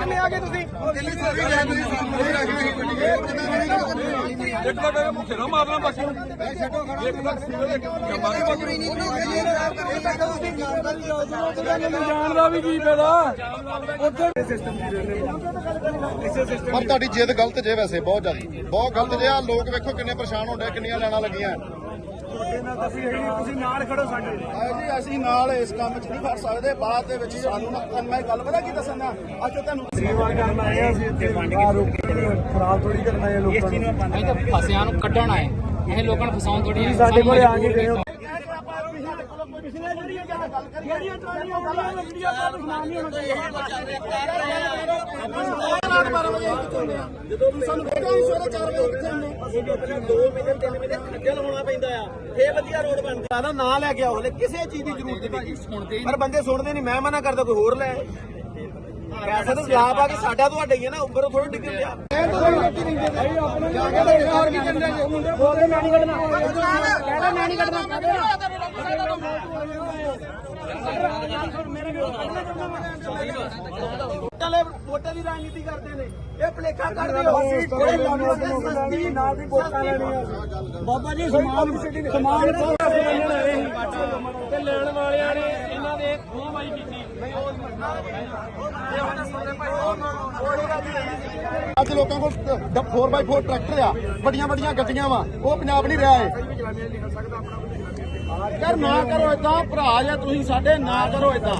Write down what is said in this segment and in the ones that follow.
ਕਿਵੇਂ ਆ ਗਏ ਤੁਸੀਂ। ਦਿੱਲੀ ਤੋਂ ਇੱਕ ਤਾਂ ਮੇਰੇ ਮੁੱਖੇ ਨਾ ਮਾਰਨਾ ਬਸ। ਇੱਕ ਤਾਂ ਸਿਵਲ ਇੱਕ ਜਾਣਦਾ ਵੀ ਕੀ ਫਾਇਦਾ? ਉੱਥੇ ਪਰ ਤੁਹਾਡੀ ਜਿੱਦ ਗਲਤ ਜੇ ਵੈਸੇ ਬਹੁਤ ਜ਼ਿਆਦਾ। ਬਹੁਤ ਗਲਤ ਜੇ ਆ। ਲੋਕ ਵੇਖੋ ਕਿੰਨੇ ਪਰੇਸ਼ਾਨ ਹੁੰਦੇ ਕਿੰਨੀਆਂ ਲੈਣਾ ਲੱਗੀਆਂ। ਤੁਸੀਂ ਨਾਲ ਖੜੋ ਸਾਡੇ ਜੀ ਅਸੀਂ ਨਾਲ ਇਸ ਕੰਮ 'ਚ ਨਹੀਂ ਫੜ ਸਕਦੇ ਬਾਅਦ ਦੇ ਵਿੱਚ ਸਾਨੂੰ ਨਾ ਮੈਂ ਗੱਲ ਪਤਾ ਕੀ ਦੱਸਣਾ? ਅੱਜ ਤੁਹਾਨੂੰ ਸੇਵਾ ਕਰਨ ਆਏ ਆ ਅਸੀਂ ਇੱਥੇ ਆ ਰੋਕ ਖਰਾਬ ਥੋੜੀ ਕਰਨਾ ਹੈ ਲੋਕਾਂ ਨੂੰ ਅਸੀਂ ਤਾਂ ਫਸਿਆਂ ਨੂੰ ਕੱਢਣ ਆਏ। ਇਹ ਲੋਕਾਂ ਨੂੰ ਫਸਾਉਣ ਥੋੜੀ ਸਾਡੇ ਕੋਲੇ ਆ ਕੇ ਗਏ ਹੋ। ਜਦੋਂ ਵੀ ਸਾਨੂੰ ਬੇਟਾ ਇਸ ਵੇਲੇ 4 ਵਜੇ ਕਿੱਥੇ ਹੁੰਦੇ ਅਸੀਂ ਇੱਥੇ 2 ਮਹੀਨੇ 3 ਮਹੀਨੇ ਖੱਜਲ ਹੋਣਾ ਪੈਂਦਾ ਆ। ਫੇਰ ਵਧੀਆ ਰੋਡ ਬਣਦਾ। ਨਾ ਨਾਂ ਲੈ ਕੇ ਆਓ ਹਲੇ ਕਿਸੇ ਚੀਜ਼ ਦੀ ਜ਼ਰੂਰਤ ਨਹੀਂ ਪਰ ਬੰਦੇ ਸੁਣਦੇ ਨਹੀਂ ਮੈਂ ਮਨਾ ਕਰਦਾ ਕੋਈ ਹੋਰ ਲੈ ਪੈਸਾ ਤਾਂ ਲਾਭ ਆ ਕਿ ਸਾਡਾ ਤੁਹਾਡਾ ਹੀ ਹੈ ਨਾ ਉੱਪਰੋਂ ਥੋੜਾ ਡਿੱਗਣ ਲਿਆ ਵੋਟਾਂ ਵੋਟਾਂ ਦੀ ਰਾਜਨੀਤੀ ਕਰਦੇ ਨੇ ਇਹ ਭਲੇਖਾ ਕਰਦੇ ਹੋ ਕੋਈ ਸਸਤੀ ਨਾ ਵੀ ਵੋਟਾਂ ਲੈਣੀਆਂ ਬਾਬਾ ਜੀ ਸਮਾਨ ਸਮਾਨ ਤੇ ਲੈਣ ਵਾਲਿਆਂ ਨੇ ਇਹਨਾਂ ਦੇ ਖੋਹਬਾਈ ਕੀਤੀ ਅੱਜ ਲੋਕਾਂ ਕੋਲ 4x4 ਟਰੈਕਟਰ ਆ ਵੱਡੀਆਂ ਵੱਡੀਆਂ ਗੱਡੀਆਂ ਵਾ ਉਹ ਪੰਜਾਬ ਨਹੀਂ ਰਿਹਾ ਏ ਯਾਰ ਨਾ ਕਰੋ ਇਦਾਂ ਭਰਾ ਜਾਂ ਤੁਸੀਂ ਸਾਡੇ ਨਾ ਕਰੋ ਇਦਾਂ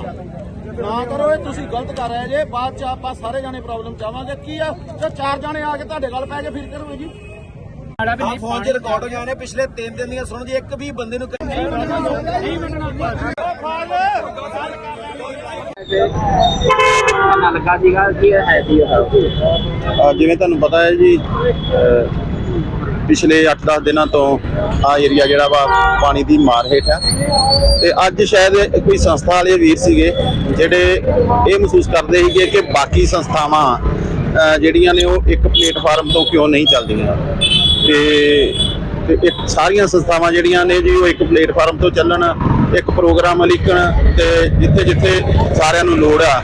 ਨਾ ਕਰੋ ਇਹ ਤੁਸੀਂ ਗਲਤ ਕਰ ਰਹੇ ਜੇ। ਬਾਅਦ ਚ ਆਪਾਂ ਸਾਰੇ ਜਾਣੇ ਪ੍ਰੋਬਲਮ ਚਾਵਾਂਗੇ ਕੀ ਆ? ਜੇ ਚਾਰ ਜਾਣੇ ਆ ਕੇ ਤੁਹਾਡੇ ਗੱਲ ਪੈ ਕੇ ਫਿਰ ਕਰੋਗੇ ਜੀ। ਆ ਫੋਨ 'ਚ ਰਿਕਾਰਡ ਹੋ ਜਾਣੇ ਪਿਛਲੇ 3 ਦਿਨ ਦੀਆਂ ਸੁਣ ਜੀ ਇੱਕ ਵੀ ਬੰਦੇ ਨੂੰ ਲੱਗਾ ਸੀਗਾ ਕੀ ਹੈ ਜੀ। ਜਿਵੇਂ ਤੁਹਾਨੂੰ ਪਤਾ ਹੈ ਜੀ ਪਿਛਲੇ 8-10 ਦਿਨਾਂ ਤੋਂ ਆ ਏਰੀਆ ਜਿਹੜਾ ਵਾ ਪਾਣੀ ਦੀ ਮਾਰ ਹੇਠ ਹੈ ਤੇ ਅੱਜ ਸ਼ਾਇਦ ਕੋਈ ਸੰਸਥਾ ਵਾਲੇ ਵੀਰ ਸੀਗੇ ਜਿਹੜੇ ਇਹ ਮਹਿਸੂਸ ਕਰਦੇ ਸੀਗੇ ਕਿ ਬਾਕੀ ਸੰਸਥਾਵਾਂ ਜਿਹੜੀਆਂ ਨੇ ਉਹ ਇੱਕ ਪਲੇਟਫਾਰਮ ਤੋਂ ਕਿਉਂ ਨਹੀਂ ਚੱਲਦੀਆਂ। ਤੇ ਤੇ ਇੱਕ ਸਾਰੀਆਂ ਸੰਸਥਾਵਾਂ ਜਿਹੜੀਆਂ ਨੇ ਜੀ ਉਹ ਇੱਕ ਪਲੇਟਫਾਰਮ ਤੋਂ ਚੱਲਣ, ਇੱਕ ਪ੍ਰੋਗਰਾਮ ਲਿਖਣ ਤੇ ਜਿੱਥੇ ਜਿੱਥੇ ਸਾਰਿਆਂ ਨੂੰ ਲੋੜ ਆ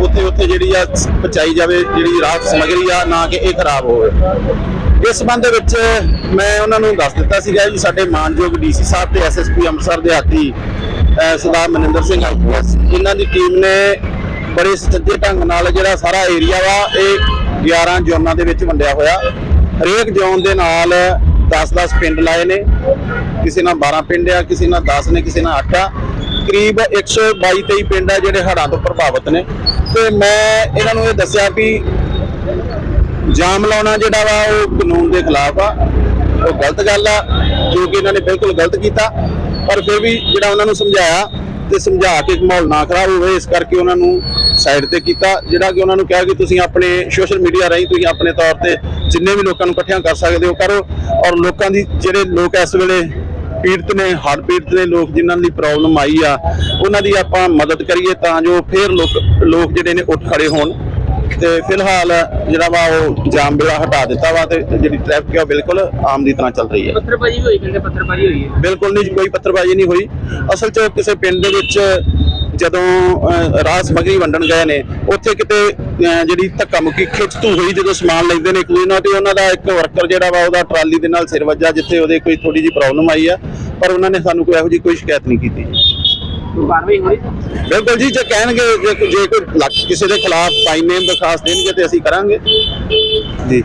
ਉੱਥੇ ਉੱਥੇ ਜਿਹੜੀ ਆ ਪਹੁੰਚਾਈ ਜਾਵੇ, ਜਿਹੜੀ ਰਾਹਤ ਸਮਗਰੀ ਆ, ਨਾ ਕਿ ਇਹ ਖਰਾਬ ਹੋਵੇ। ਇਸ ਸੰਬੰਧ ਦੇ ਵਿੱਚ ਮੈਂ ਉਹਨਾਂ ਨੂੰ ਦੱਸ ਦਿੱਤਾ ਸੀਗਾ ਜੀ, ਸਾਡੇ ਮਾਨਯੋਗ ਡੀਸੀ ਸਾਹਿਬ ਤੇ ਐਸਐਸਪੀ ਅੰਮ੍ਰਿਤਸਰ ਦੇ ਹਾਤੀ ਅਹ, ਸਰਦਾਰ ਮਨਿੰਦਰ ਸਿੰਘ ਆਈਪੀਐਸ ਇਹਨਾਂ ਦੀ ਟੀਮ ਨੇ ਬੜੇ ਸੱਜੇ ਢੰਗ ਨਾਲ ਜਿਹੜਾ ਸਾਰਾ ਏਰੀਆ ਵਾ, ਇਹ 11 ਜ਼ੋਨਾਂ ਦੇ ਵਿੱਚ ਵੰਡਿਆ ਹੋਇਆ। ਹਰੇਕ ਜ਼ੋਨ ਦੇ ਨਾਲ 10-10 ਪਿੰਡ ਲਾਏ ਨੇ। ਕਿਸੇ ਨਾਲ 12 ਪਿੰਡ ਆ, ਕਿਸੇ ਨਾਲ 10 ਨੇ, ਕਿਸੇ ਨਾਲ 8 ਆ। ਕਰੀਬ 122-23 ਪਿੰਡ ਆ ਜਿਹੜੇ ਹੜ੍ਹਾਂ ਤੋਂ ਪ੍ਰਭਾਵਿਤ ਨੇ। ਤੇ ਮੈਂ ਇਹਨਾਂ ਨੂੰ ਇਹ ਦੱਸਿਆ ਵੀ ਜਾਮ ਲਾਉਣਾ ਜਿਹੜਾ ਵਾ ਉਹ ਕਾਨੂੰਨ ਦੇ ਖਿਲਾਫ ਆ। ਉਹ ਗਲਤ ਗੱਲ ਆ, ਜੋ ਕਿ ਇਹਨਾਂ ਨੇ ਬਿਲਕੁਲ ਗਲਤ ਕੀਤਾ। ਪਰ ਫਿਰ ਵੀ ਜਿਹੜਾ ਉਹਨਾਂ ਨੂੰ ਸਮਝਾਇਆ ਤੇ ਸਮਝਾ ਕੇ ਮਾਹੌਲ ਨਾ ਖਰਾਬ ਹੋਵੇ, ਇਸ ਕਰਕੇ ਉਹਨਾਂ ਨੂੰ ਸਾਈਡ ਤੇ ਕੀਤਾ। ਜਿਹੜਾ ਕਿ ਉਹਨਾਂ ਨੂੰ ਕਿਹਾ ਕਿ ਤੁਸੀਂ ਆਪਣੇ ਸੋਸ਼ਲ ਮੀਡੀਆ ਰਾਹੀਂ ਤੁਸੀਂ ਆਪਣੇ ਤੌਰ ਤੇ ਜਿੰਨੇ ਵੀ ਲੋਕਾਂ ਨੂੰ ਇਕੱਠਿਆਂ ਕਰ ਸਕਦੇ ਹੋ, ਕਰੋ। ਔਰ ਲੋਕਾਂ ਦੀ ਜਿਹੜੇ ਲੋਕ ਇਸ ਵੇਲੇ ਪੀੜਤ ਨੇ, ਹੜ੍ਹ ਪੀੜਤ ਨੇ ਲੋਕ ਜਿਨ੍ਹਾਂ ਦੀ ਪ੍ਰੋਬਲਮ ਆਈ ਆ, ਉਹਨਾਂ ਦੀ ਆਪਾਂ ਮਦਦ ਕਰੀਏ ਤਾਂ ਜੋ ਫਿਰ ਲੋਕ ਲੋਕ ਜਿਹੜੇ ਨੇ ਉੱਠ ਖੜੇ ਹੋਣ। ਤੇ ਫਿਲਹਾਲ ਜਿਹੜਾ ਵਾ ਉਹ ਜਾਮ ਬਿਲਾ ਹਟਾ ਦਿੱਤਾ ਵਾ ਤੇ ਜਿਹੜੀ ਟ੍ਰੈਫਿਕ ਆ ਉਹ ਬਿਲਕੁਲ ਆਮ ਦੀ ਤਰ੍ਹਾਂ ਚੱਲ ਰਹੀ ਹੈ। ਪੱਥਰਬਾਜੀ ਹੋਈ ਕਹਿੰਦੇ ਪੱਥਰਬਾਜੀ ਹੋਈ ਹੈ। ਬਿਲਕੁਲ ਨਹੀਂ ਕੋਈ ਪੱਤਰਬਾਜ਼ੀ ਨਹੀਂ ਹੋਈ। ਅਸਲ 'ਚ ਕਿਸੇ ਪਿੰਡ ਦੇ ਵਿੱਚ ਜਦੋਂ ਰਾਹ ਸਮੱਗਰੀ ਵੰਡਣ ਗਏ ਨੇ ਉੱਥੇ ਕਿਤੇ ਜਿਹੜੀ ਧੱਕਾ ਮੁੱਕੀ ਖਿੱਚਤੂ ਹੋਈ ਜਦੋਂ ਸਮਾਨ ਲੈਂਦੇ ਨੇ ਕੋਈ ਨਾ ਤੇ ਉਹਨਾਂ ਦਾ ਇੱਕ ਵਰਕਰ ਜਿਹੜਾ ਵਾ ਉਹਦਾ ਟਰਾਲੀ ਦੇ ਨਾਲ ਸਿਰ ਵੱਜਾ ਜਿੱਥੇ ਉਹਦੇ ਕੋਈ ਥੋੜੀ ਜਿਹੀ ਪ੍ਰੋਬਲਮ ਆਈ ਆ ਪਰ ਉਹਨਾਂ ਨੇ ਸਾਨੂੰ ਕੋਈ ਇਹੋ ਜਿਹੀ ਕੋਈ ਸ਼ਿਕਾਇਤ ਨਹੀਂ ਕੀਤੀ ਕਾਰਵਾਈ ਬਿਲਕੁਲ ਜੀ ਜੇ ਕਹਿਣਗੇ ਜੇ ਕੋਈ ਕਿਸੇ ਦੇ ਖਿਲਾਫ ਬਾਈ ਨੇਮ ਦਰਖਾਸਤ ਦੇਣਗੇ ਤੇ ਅਸੀਂ ਕਰਾਂਗੇ। ਜੀ।